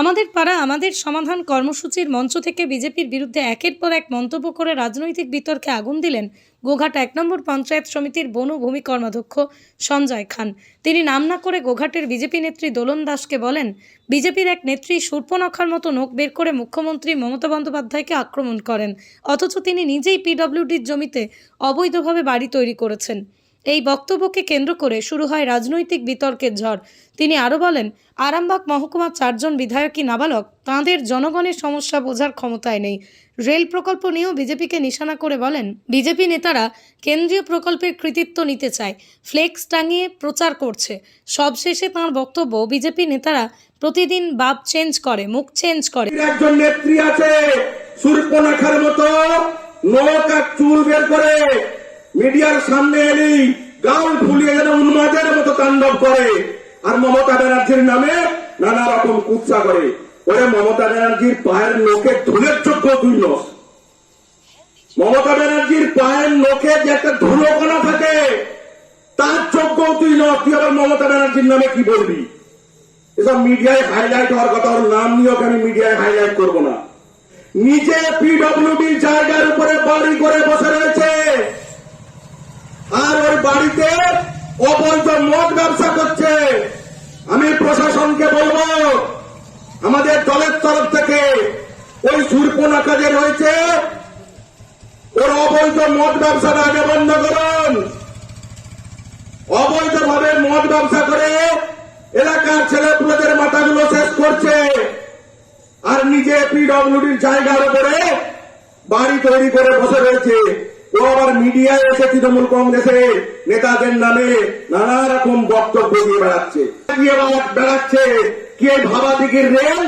আমাদের পাড়া আমাদের সমাধান কর্মসূচির মঞ্চ থেকে বিজেপির বিরুদ্ধে একের পর এক মন্তব্য করে রাজনৈতিক বিতর্কে আগুন দিলেন গোঘাট এক নম্বর পঞ্চায়েত সমিতির বনভূমি কর্মাধ্যক্ষ সঞ্জয় খান। তিনি নাম না করে গোঘাটের বিজেপি নেত্রী দোলন দাসকে বলেন, বিজেপির এক নেত্রী সূর্পনখার মতো নোক বের করে মুখ্যমন্ত্রী মমতা বন্দ্যোপাধ্যায়কে আক্রমণ করেন, অথচ তিনি নিজেই পিডব্লিউডির জমিতে অবৈধভাবে বাড়ি তৈরি করেছেন। এই বক্তব্যকে কেন্দ্র করে শুরু হয় রাজনৈতিক বিতর্কের ঝড়। তিনি আরও বলেন, আরামবাগ মহকুমার চারজন বিধায়কই নাবালক, তাঁদের জনগণের সমস্যা বোঝার ক্ষমতায় নেই। রেল প্রকল্প নিয়েও বিজেপিকে নিশানা করে বলেন, বিজেপি নেতারা কেন্দ্রীয় প্রকল্পের কৃতিত্ব নিতে চায়, ফ্লেক্স টাঙিয়ে প্রচার করছে। সবশেষে তাঁর বক্তব্য, বিজেপি নেতারা প্রতিদিন বাপ চেঞ্জ করে, মুখ চেঞ্জ করে। একজন নেত্রী আছে, সূর্পনাখার মতো আর চুল বের করে মিডিয়ার সামনে এলি গাল ফুলিয়ে যেন উন্মাদের মতো তাণ্ডব করে। আর মমতা ব্যানার্জির নামে নানা রকম কুৎসা করে। ওরে মমতা ব্যানার্জির পায়ের নোকে ধুলের যোগ্য তুই নস। মমতা ব্যানার্জির পায়ের নোকে যে একটা ধুলোকণা থাকে, তার যোগ্য তুই নস। তুই আবার মমতা ব্যানার্জির নামে কি বলবি? এসব মিডিয়ায় হাইলাইট হওয়ার কথা, ওর নাম নিয়েও আমি মিডিয়ায় হাইলাইট করব না। নিজে পিডব্লিউডি জায়গার উপরে বাড়ি করে বসে রয়েছে বাড়িতে অবৈধ মদ ব্যবসা করছে। আমি প্রশাসনকে বলব, আমাদের দলের তরফ থেকে ওই সুরপনাকা যে রয়েছে। ওর অবৈধ মদ ব্যবসাটা আগে বন্ধ করুন। অবৈধভাবে মদ ব্যবসা করে এলাকার ছেলে ছেলেপুলেদের মাথাগুলো শেষ করছে। আর নিজে পিডব্লিউডির জায়গার উপরে বাড়ি তৈরি করে বসে রয়েছে। ও আবার মিডিয়ায় এসে তৃণমূল কংগ্রেসের নেতাদের নামে নানা রকম বক্তব্য দিয়ে বেড়াচ্ছে। বেড়াচ্ছে? কি ভাবা দিঘির রেল?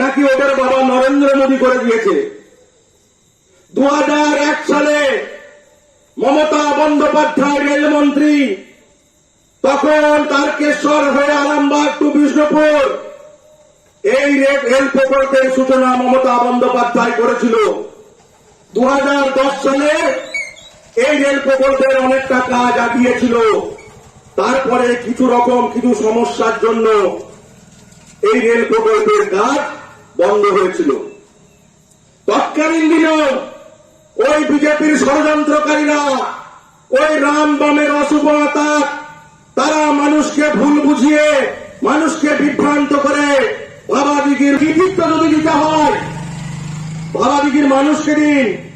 নাকি ওদের বাবা নরেন্দ্র মোদী করে দিয়েছে? দু সালে মমতা বন্দ্যোপাধ্যায় রেলমন্ত্রী, তখন তারকেশ্বর হয়ে আরামবাগ টু বিষ্ণুপুর, এই রেল প্রকল্পের সূচনা মমতা বন্দ্যোপাধ্যায় করেছিল। দু হাজার দশ সালে এই রেল প্রকল্পের অনেকটা কাজ আগিয়েছিল। তারপরে কিছু রকম, কিছু সমস্যার জন্য এই রেল প্রকল্পের কাজ বন্ধ হয়েছিল। তৎকালীন দিনেও ওই বিজেপির ষড়যন্ত্রকারীরা, ওই রাম বামের অশুভ তারা মানুষকে ভুল বুঝিয়ে, মানুষকে বিভ্রান্ত করে বাবাদিগির কৃতিত্ব যদি দিতে হয় বাবাদিগির মানুষকে দিন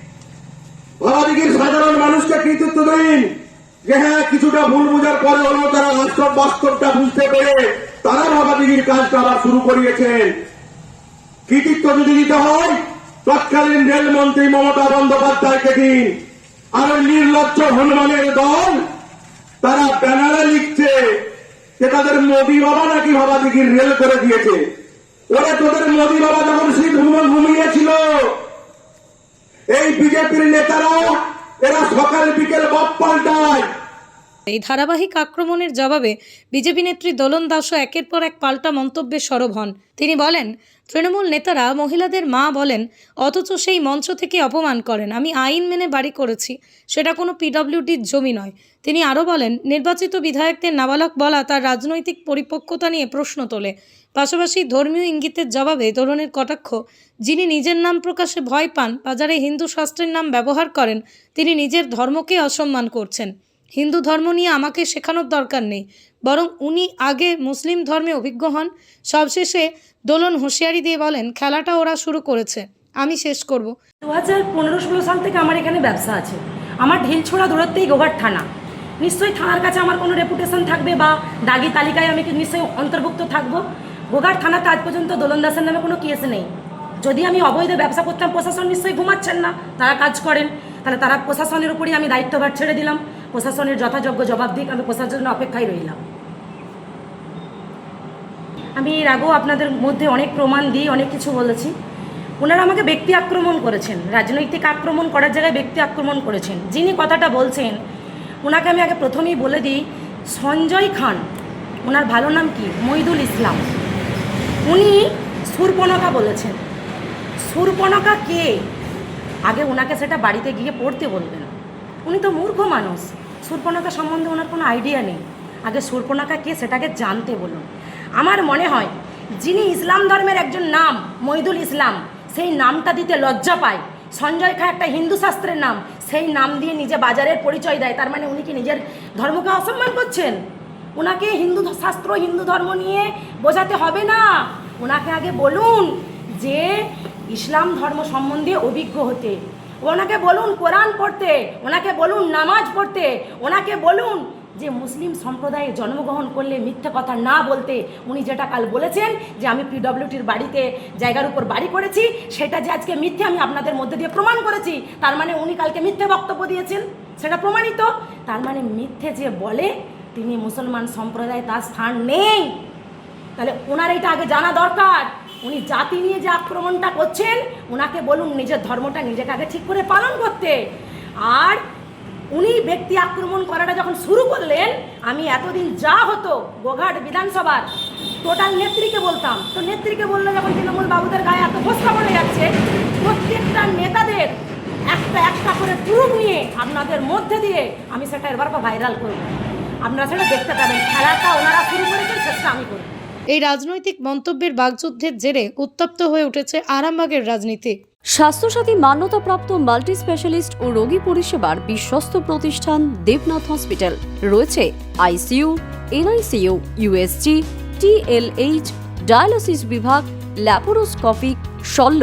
বাবাদিগির সাধারণ মানুষকে কৃতিত্ব দিন। যে হ্যাঁ কিছুটা ভুল বোঝার পরে হলেও তারা বাস্তব বাস্তবটা বুঝতে পেরে তারা বাবাদিগির কাজটা আবার শুরু করিয়েছেন। কৃতিত্ব যদি দিতে হয়, তৎকালীন রেলমন্ত্রী মমতা বন্দ্যোপাধ্যায়কে দিন। আর নির্লজ্জ হনুমানের দল, তারা ব্যানারে লিখছে যে তাদের মোদী বাবা নাকি বাবা দিঘির রেল করে দিয়েছে। ওরা তোদের মোদী বাবা যখন শীত ভ্রমণ ঘুমিয়েছিল এই বিজেপির নেতারা এরা সকাল বিকেল বাপ পাল্টায় এই ধারাবাহিক আক্রমণের জবাবে বিজেপি নেত্রী দোলন দাসও একের পর এক পাল্টা মন্তব্যে সরব হন। তিনি বলেন, তৃণমূল নেতারা মহিলাদের মা বলেন, অথচ সেই মঞ্চ থেকে অপমান করেন। আমি আইন মেনে বাড়ি করেছি, সেটা কোনো পিডব্লিউডির জমি নয়। তিনি আরও বলেন, নির্বাচিত বিধায়কদের নাবালক বলা তার রাজনৈতিক পরিপক্কতা নিয়ে প্রশ্ন তোলে। পাশাপাশি ধর্মীয় ইঙ্গিতের জবাবে দোলনের কটাক্ষ, যিনি নিজের নাম প্রকাশে ভয় পান, বাজারে হিন্দু শাস্ত্রের নাম ব্যবহার করেন, তিনি নিজের ধর্মকে অসম্মান করছেন। হিন্দু ধর্ম নিয়ে আমাকে শেখানোর দরকার নেই। বরং উনি আগে মুসলিম ধর্মে অভিজ্ঞ হন। সবশেষে দোলন হুঁশিয়ারি দিয়ে বলেন, খেলাটা ওরা শুরু করেছে। আমি শেষ করব। দু হাজার পনেরো ষোলো সাল থেকে আমার এখানে ব্যবসা আছে। আমার ঢিলছোড়া দূরত্বেই গোঘাট থানা। নিশ্চয়ই থানার কাছে আমার কোনো রেপুটেশন থাকবে বা দাগি তালিকায় আমি নিশ্চয়ই অন্তর্ভুক্ত থাকব? গোঘাট থানাতে আজ পর্যন্ত দোলন দাসের নামে কোনো কেস নেই। যদি আমি অবৈধ ব্যবসা করতাম, প্রশাসন নিশ্চয়ই ঘুমাচ্ছেন না। তারা কাজ করেন। তাহলে তারা প্রশাসনের উপরই আমি দায়িত্বভার ছেড়ে দিলাম। প্রশাসনের যথাযোগ্য জবাব দিক, আমি প্রশাসনের অপেক্ষায় রইলাম। আমি এর আগেও আপনাদের মধ্যে অনেক প্রমাণ দিই, অনেক কিছু বলেছি। ওনারা আমাকে ব্যক্তি আক্রমণ করেছেন, রাজনৈতিক আক্রমণ করার জায়গায় ব্যক্তি আক্রমণ করেছেন। যিনি কথাটা বলছেন, ওনাকে আমি আগে প্রথমেই বলে দিই, সঞ্জয় খান, ওনার ভালো নাম কি? মইদুল ইসলাম। উনি সুরপনকা বলেছেন। সুরপনকা কে? আগে ওনাকে সেটা বাড়িতে গিয়ে পড়তে বলবেন। উনি তো মূর্খ মানুষ। সুরপনকা সম্বন্ধে ওনার কোনো আইডিয়া নেই। আগে সুরপনকা কে সেটাকে জানতে বলুন। আমার মনে হয়, যিনি ইসলাম ধর্মের একজন নাম মহিদুল ইসলাম, সেই নামটা দিতে লজ্জা পায়। সঞ্জয় খা একটা হিন্দু শাস্ত্রের নাম, সেই নাম দিয়ে নিজে বাজারের পরিচয় দেয়। তার মানে উনি কি নিজের ধর্মকে অসম্মান করছেন? ওনাকে হিন্দু শাস্ত্র, হিন্দু ধর্ম নিয়ে বোঝাতে হবে না। ওনাকে আগে বলুন যে, ইসলাম ধর্ম সম্বন্ধে অভিজ্ঞ হতে। ওনাকে বলুন কোরআন পড়তে, ওনাকে বলুন নামাজ পড়তে, ওনাকে বলুন যে মুসলিম সম্প্রদায়ে জন্মগ্রহণ করলে মিথ্যে কথা না বলতে উনি যেটা কাল বলেছেন যে আমি পিডব্লিউটির বাড়িতে জায়গার উপর বাড়ি করেছি, সেটা যে আজকে মিথ্যে আমি আপনাদের মধ্যে দিয়ে প্রমাণ করেছি, তার মানে উনি কালকে মিথ্যে বক্তব্য দিয়েছেন, সেটা প্রমাণিত। তার মানে মিথ্যে যে বলে, তিনি মুসলমান সম্প্রদায়ে তার স্থান নেই। তাহলে ওনার এটা আগে জানা দরকার। উনি জাতি নিয়ে যে আক্রমণটা করছেন ওনাকে বলুন নিজের ধর্মটা নিজেকে আগে ঠিক করে পালন করতে। আর উনি ব্যক্তি আক্রমণ করাটা যখন শুরু করলেন, আমি এতদিন যা হতো গোঘাট বিধানসভার টোটাল নেত্রীকে বলতাম। তো নেত্রীকে বললে যখন তৃণমূল বাবুদের গায়ে এত ফোসকা পড়ে যাচ্ছে, প্রত্যেকটা নেতাদের একটা একটা করে প্রুফ নিয়ে আপনাদের মধ্যে দিয়ে আমি সেটা এবার ভাইরাল করব। আপনারা সেটা দেখতে পাবেন, খেলাটা ওনারা শুরু করেছেন সেটা আমি করব। এই রাজনৈতিক মন্তব্যের বাগযুদ্ধের জেরে উত্তপ্ত হয়ে উঠেছে আরামবাগের রাজনীতি। স্বাস্থ্যসাথী মান্যতাপ্রাপ্ত মাল্টি স্পেশালিস্ট ও রোগী পরিষেবার বিশ্বস্ত প্রতিষ্ঠান দেবনাথ হসপিটাল। রয়েছে ICU, NICU, USG, TLH, dialysis বিভাগ, ল্যাপোরোস্কোপিক, শল্য।